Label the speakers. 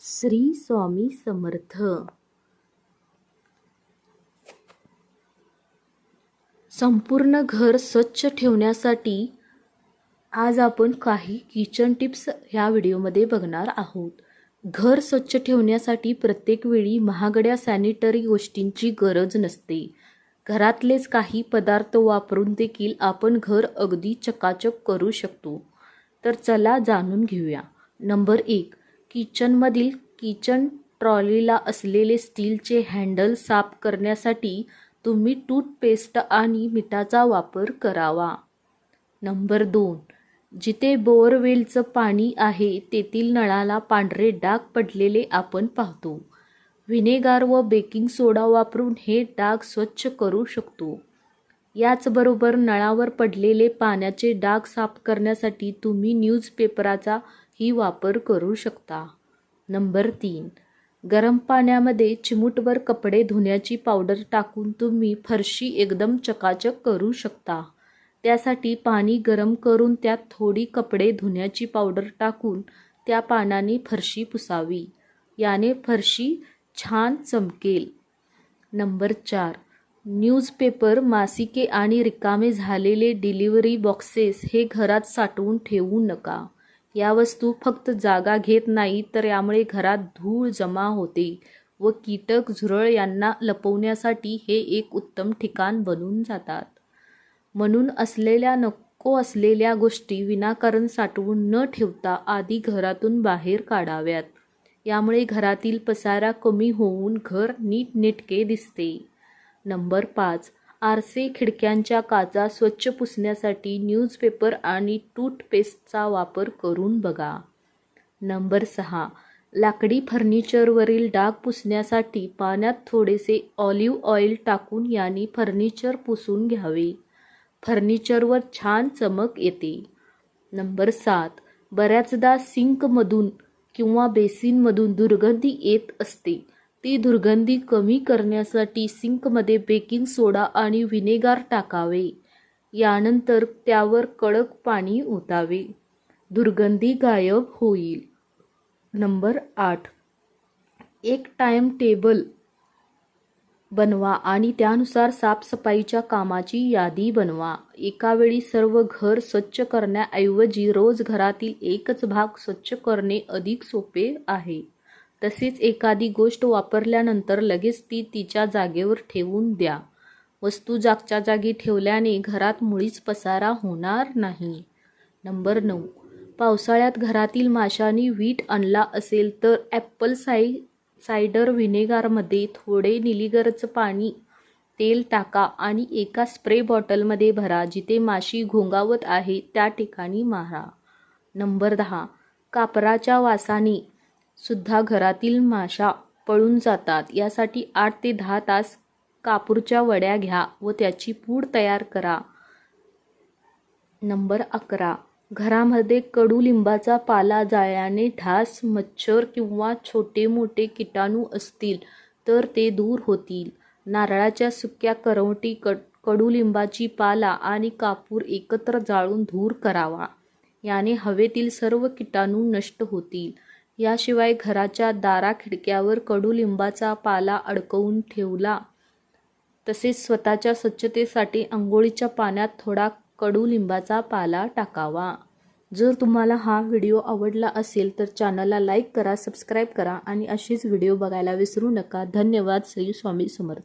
Speaker 1: श्री स्वामी समर्थ. संपूर्ण घर स्वच्छ ठेवण्यासाठी आज आपण काही किचन टिप्स ह्या व्हिडिओमध्ये बघणार आहोत. घर स्वच्छ ठेवण्यासाठी प्रत्येक वेळी महागड्या सॅनिटरी गोष्टींची गरज नसते. घरातलेच काही पदार्थ वापरून देखील आपण घर अगदी चकाचक करू शकतो. तर चला जाणून घेऊया. नंबर एक किचनमधील किचन ट्रॉलीला असलेले स्टीलचे हँडल साफ करण्यासाठी तुम्ही टूथपेस्ट आणि मिठाचा वापर करावा. नंबर दोन. जिथे बोअरवेलचं पाणी आहे तेथील नळाला पांढरे डाग पडलेले आपण पाहतो. व्हिनेगार व बेकिंग सोडा वापरून हे डाग स्वच्छ करू शकतो. याचबरोबर नळावर पडलेले पाण्याचे डाग साफ करण्यासाठी तुम्ही न्यूजपेपराचा ही वापर करू शकता. नंबर तीन. गरम पाण्यामध्ये चिमूटभर कपडे धुण्याची पावडर टाकून तुम्ही फरशी एकदम चकाचक करू शकता. त्यासाठी पाणी गरम करून त्यात थोडी कपडे धुण्याची पावडर टाकून त्या पाण्याने फरशी पुसावी. याने फरशी छान चमकेल. नंबर चार. न्यूजपेपर मासिके आणि रिकामे झालेले डिलिव्हरी बॉक्सेस हे घरात साठवून ठेवू नका. या वस्तू फक्त जागा घेत नाही तर यामुळे घरात धूळ जमा होते व कीटक झुरळ यांना लपवण्यासाठी हे एक उत्तम ठिकाण बनून जातात. म्हणून असलेल्या नको असलेल्या गोष्टी विनाकारण साठवून न ठेवता आधी घरातून बाहेर काढाव्यात. यामुळे घरातील पसारा कमी होऊन घर नीटनेटके दिसते. नंबर पाच. आरसे खिडक्यांच्या काचा स्वच्छ पुसण्यासाठी न्यूजपेपर आणि टूथपेस्टचा वापर करून बघा. नंबर सहा. लाकडी फर्निचरवरील डाग पुसण्यासाठी पाण्यात थोडेसे ऑलिव्ह ऑइल टाकून याने फर्निचर पुसून घ्यावे. फर्निचरवर छान चमक येते. नंबर सात. बऱ्याचदा सिंकमधून किंवा बेसिनमधून दुर्गंधी येत असते. ती दुर्गंधी कमी करण्यासाठी सिंकमध्ये बेकिंग सोडा आणि व्हिनेगार टाकावे. यानंतर त्यावर कडक पाणी ओतावे. दुर्गंधी गायब होईल. नंबर आठ. एक टाइम टेबल बनवा आणि त्यानुसार साफसफाईच्या कामाची यादी बनवा. एकावेळी सर्व घर स्वच्छ करण्याऐवजी रोज घरातील एकच भाग स्वच्छ करणे अधिक सोपे आहे. तसेच एखादी गोष्ट वापरल्यानंतर लगेच ती तिच्या जागेवर ठेवून द्या. वस्तू जागच्या जागी ठेवल्याने घरात मुळीच पसारा होणार नाही. नंबर नऊ. पावसाळ्यात घरातील माशांनी वीट आणला असेल तर ॲपल साई सायडर व्हिनेगारमध्ये थोडे निलिगरच पाणी तेल टाका आणि एका स्प्रे बॉटलमध्ये भरा जिथे माशी घोंगावत आहे त्या ठिकाणी मारा. नंबर दहा. कापराच्या वासाने सुद्धा घरातील माशा पळून जातात. यासाठी आठ ते दहा तास कापूरच्या वड्या घ्या व त्याची पूड तयार करा. नंबर अकरा. घरामध्ये कडुलिंबाचा पाला जाळल्याने ढास मच्छर किंवा छोटे मोठे किटाणू असतील तर ते दूर होतील. नारळाच्या सुक्या करवटी कड कडुलिंबाची पाला आणि कापूर एकत्र जाळून धूर करावा. याने हवेतील सर्व किटाणू नष्ट होतील. याशिवाय घराच्या दारा खिडक्यावर कडुलिंबाचा पाला अडकवून ठेवला. तसेच स्वतःच्या स्वच्छतेसाठी आंघोळीच्या पाण्यात थोडा कडुलिंबाचा पाला टाकावा. जर तुम्हाला हा व्हिडिओ आवडला असेल तर चॅनलला लाईक करा सबस्क्राईब करा आणि अशीच व्हिडिओ बघायला विसरू नका. धन्यवाद. श्री स्वामी समर्थ.